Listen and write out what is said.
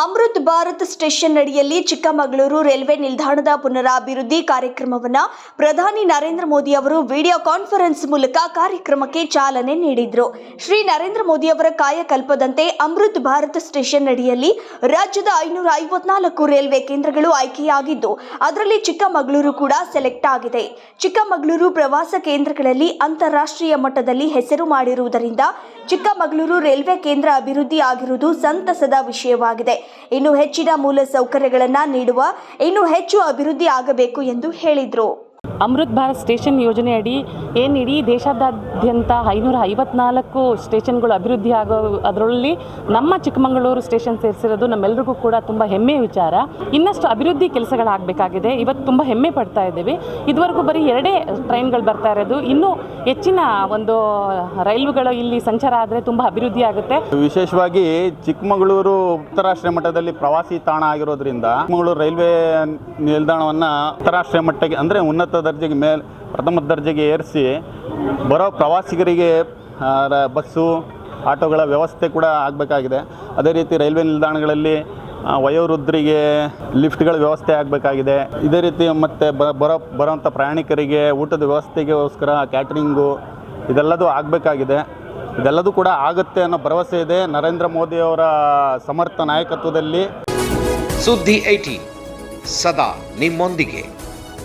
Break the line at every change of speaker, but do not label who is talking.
Amrit Bharat station ಅಡಿಯಲ್ಲಿ Chikkamagaluru railway ನಿಲ್ದಾಣದ ಪುನರಾಭಿವೃದ್ಧಿ ಕಾರ್ಯಕ್ರಮವನ್ನು ಪ್ರಧಾನಿ ನರೇಂದ್ರ ಮೋದಿ ಅವರು ವಿಡಿಯೋ ಕಾನ್ಫರೆನ್ಸ್ ಮೂಲಕ ಕಾರ್ಯಕ್ರಮಕ್ಕೆ ಚಾಲನೆ ನೀಡಿದರು. ಶ್ರೀ ನರೇಂದ್ರ ಮೋದಿ ಅವರ ಕಾಯಕಲ್ಪದಂತೆ ಅಮೃತ್ ಭಾರತ್ ಸ್ಟೇಷನ್ ಅಡಿಯಲ್ಲಿ ರಾಜ್ಯದ ಐನೂರ ಐವತ್ನಾಲ್ಕು ರೈಲ್ವೆ ಕೇಂದ್ರಗಳು ಆಯ್ಕೆಯಾಗಿದ್ದು, ಅದರಲ್ಲಿ ಚಿಕ್ಕಮಗಳೂರು ಕೂಡ ಸೆಲೆಕ್ಟ್ ಆಗಿದೆ. ಚಿಕ್ಕಮಗಳೂರು ಪ್ರವಾಸ ಕೇಂದ್ರಗಳಲ್ಲಿ ಅಂತಾರಾಷ್ಟ್ರೀಯ ಮಟ್ಟದಲ್ಲಿ ಹೆಸರು ಮಾಡಿರುವುದರಿಂದ ಚಿಕ್ಕಮಗಳೂರು ರೈಲ್ವೆ ಕೇಂದ್ರ ಅಭಿವೃದ್ಧಿ ಆಗಿರುವುದು ಸಂತಸದ ವಿಷಯವಾಗಿದೆ. ಇನ್ನು ಹೆಚ್ಚಿನ ಮೂಲ ಸೌಕರ್ಯಗಳನ್ನು ನೀಡುವ, ಇನ್ನು ಹೆಚ್ಚು ಅಭಿವೃದ್ಧಿ ಆಗಬೇಕು ಎಂದು ಹೇಳಿದರು.
ಅಮೃತ್ ಭಾರತ್ ಸ್ಟೇಷನ್ ಯೋಜನೆಯಡಿ ಏನು ಇಡೀ ದೇಶಾದ್ಯಂತ ಐನೂರ ಐವತ್ನಾಲ್ಕು ಸ್ಟೇಷನ್ಗಳು ಅಭಿವೃದ್ಧಿ ಆಗೋ ಅದರಲ್ಲಿ ನಮ್ಮ ಚಿಕ್ಕಮಗಳೂರು ಸ್ಟೇಷನ್ ಸೇರಿಸಿರೋದು ನಮ್ಮೆಲ್ಲರಿಗೂ ಕೂಡ ತುಂಬ ಹೆಮ್ಮೆಯ ವಿಚಾರ. ಇನ್ನಷ್ಟು ಅಭಿವೃದ್ಧಿ ಕೆಲಸಗಳಾಗಬೇಕಾಗಿದೆ. ಇವತ್ತು ತುಂಬ ಹೆಮ್ಮೆ ಪಡ್ತಾ ಇದ್ದೀವಿ. ಇದುವರೆಗೂ ಬರೀ ಎರಡೇ ಟ್ರೈನ್ಗಳು ಬರ್ತಾ ಇರೋದು. ಇನ್ನೂ ಹೆಚ್ಚಿನ ಒಂದು ರೈಲುಗಳು ಇಲ್ಲಿ ಸಂಚಾರ ಆದರೆ ತುಂಬ ಅಭಿವೃದ್ಧಿ ಆಗುತ್ತೆ.
ವಿಶೇಷವಾಗಿ ಚಿಕ್ಕಮಗಳೂರು ಉತ್ತರಾಷ್ಟ್ರೀಯ ಮಟ್ಟದಲ್ಲಿ ಪ್ರವಾಸಿ ತಾಣ ಆಗಿರೋದ್ರಿಂದ ಚಿಕ್ಕಮಗಳೂರು ರೈಲ್ವೆ ನಿಲ್ದಾಣವನ್ನು ಅಂತಾರಾಷ್ಟ್ರೀಯ ಮಟ್ಟಕ್ಕೆ ಅಂದರೆ ಉನ್ನತ ದರ್ಜೆಗೆ ಮೇಲ್, ಪ್ರಥಮ ದರ್ಜೆಗೆ ಏರಿಸಿ, ಬರೋ ಪ್ರವಾಸಿಗರಿಗೆ ಬಸ್ಸು, ಆಟೋಗಳ ವ್ಯವಸ್ಥೆ ಕೂಡ ಆಗಬೇಕಾಗಿದೆ. ಅದೇ ರೀತಿ ರೈಲ್ವೆ ನಿಲ್ದಾಣಗಳಲ್ಲಿ ವಯೋವೃದ್ಧರಿಗೆ ಲಿಫ್ಟ್ಗಳ ವ್ಯವಸ್ಥೆ ಆಗಬೇಕಾಗಿದೆ. ಇದೇ ರೀತಿ ಮತ್ತು ಬರೋ, ಬರೋಂಥ ಪ್ರಯಾಣಿಕರಿಗೆ ಊಟದ ವ್ಯವಸ್ಥೆಗೋಸ್ಕರ ಕ್ಯಾಟ್ರಿಂಗು ಇದೆಲ್ಲದೂ ಆಗಬೇಕಾಗಿದೆ. ಇದೆಲ್ಲದೂ ಕೂಡ ಆಗುತ್ತೆ ಅನ್ನೋ ಭರವಸೆ ಇದೆ ನರೇಂದ್ರ ಮೋದಿ ಅವರ ಸಮರ್ಥ ನಾಯಕತ್ವದಲ್ಲಿ.
ಸುದ್ದಿ ಐಟಿ ಸದಾ ನಿಮ್ಮೊಂದಿಗೆ.